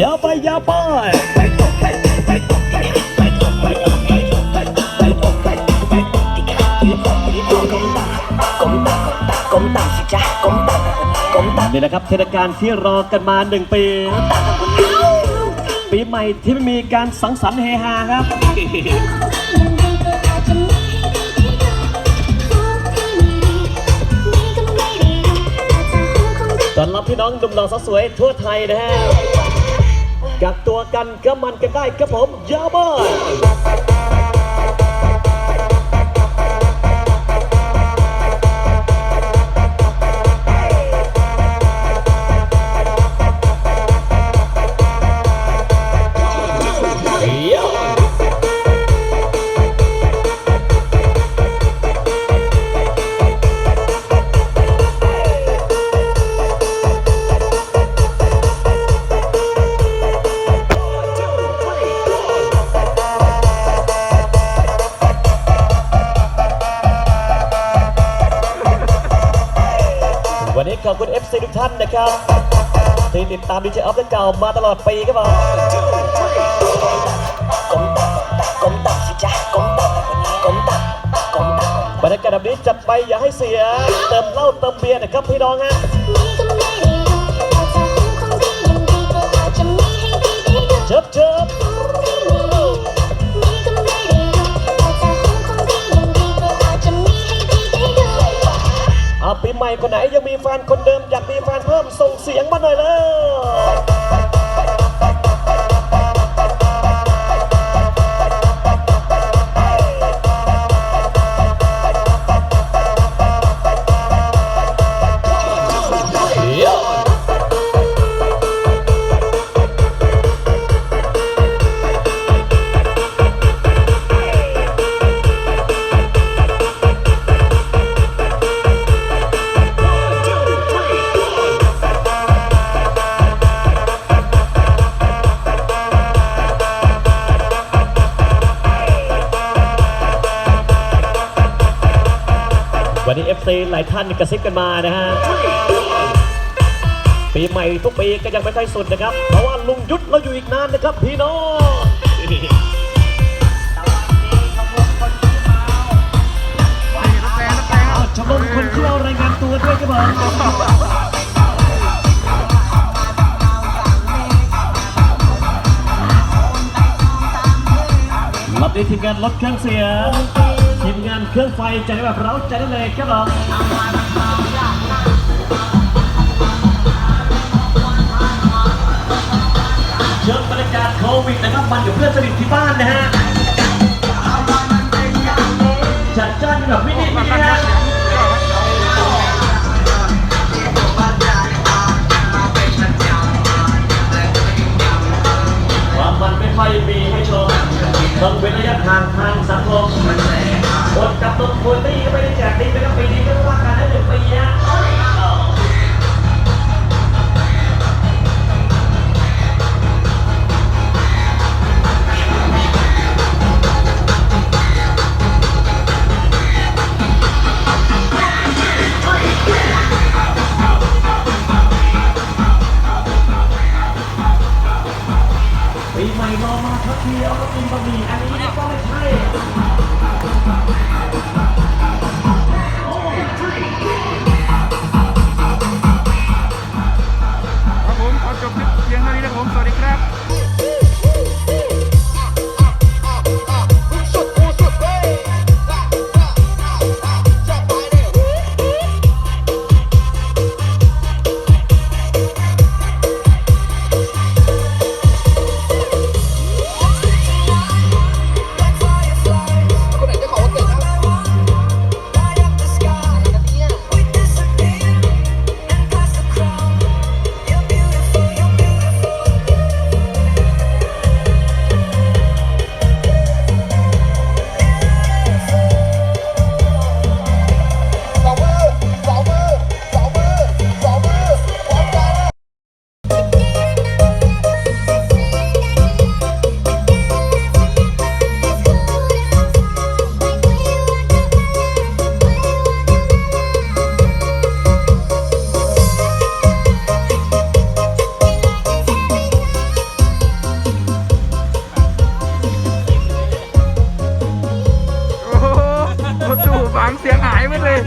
ยาไปยาไปกไปตัวกลมตากลมตากลมตจ้ากลมตากลมตานี่นะครับเทศกาลที่รอกันมาหนึ่งปี ปีใหม่ที่ไม่มีการสังสรรค์เฮฮาครับต้อนรับพี่น้องดุมดองสาวสวยทั่วไทยนะฮะ กักตัวกันก็มันกันได้ครับผมยาบ้า นี้ขอบคุณ FC ทุกท่านนะครับที่ติดตามดีเจออฟเก่ามาตลอดปีครับผมก้มตักก้มตักสิจ๊ะก้มตักก้มตักก้มตักบรรยากาศแบบนี้จัดไปอย่าให้เสีย เติมเหล้าเติมเบียร์นะครับพี่น้องฮะเชิบเชิบเอาปีใหม่คนไหนย แฟนคนเดิมอยากมีแฟ วันนี้ FC หลายท่านกระซิบกันมานะฮะ ปีใหม่ทุกปีก็ยังไม่ค่อยสุดนะครับ เพราะว่าลุงยุทธเราอยู่อีกนานนะครับพี่น้องอ้าวชมรมคนที่เรารายงานตัวด้วยครับผมรับในทีมงานลดเครื่องเสียง ทีมงานเครื่องไฟใจแบบเราใจได้เลยครับผมเชิญบรรยากาศโควิดนะครับมันกับเพื่อนสนิทที่บ้านนะฮะจัดจ้านแบบมินิมินิฮะ ไม่ค่อยมีให้ชมต้องเว้นระยะห่างทางสังคมอดกับตนคนตี้ก็ไม่ได้แจกดีไปก็ปีนี้ก็ว่ากันได้หนึ่งปีนะ ทีเอายไปเลย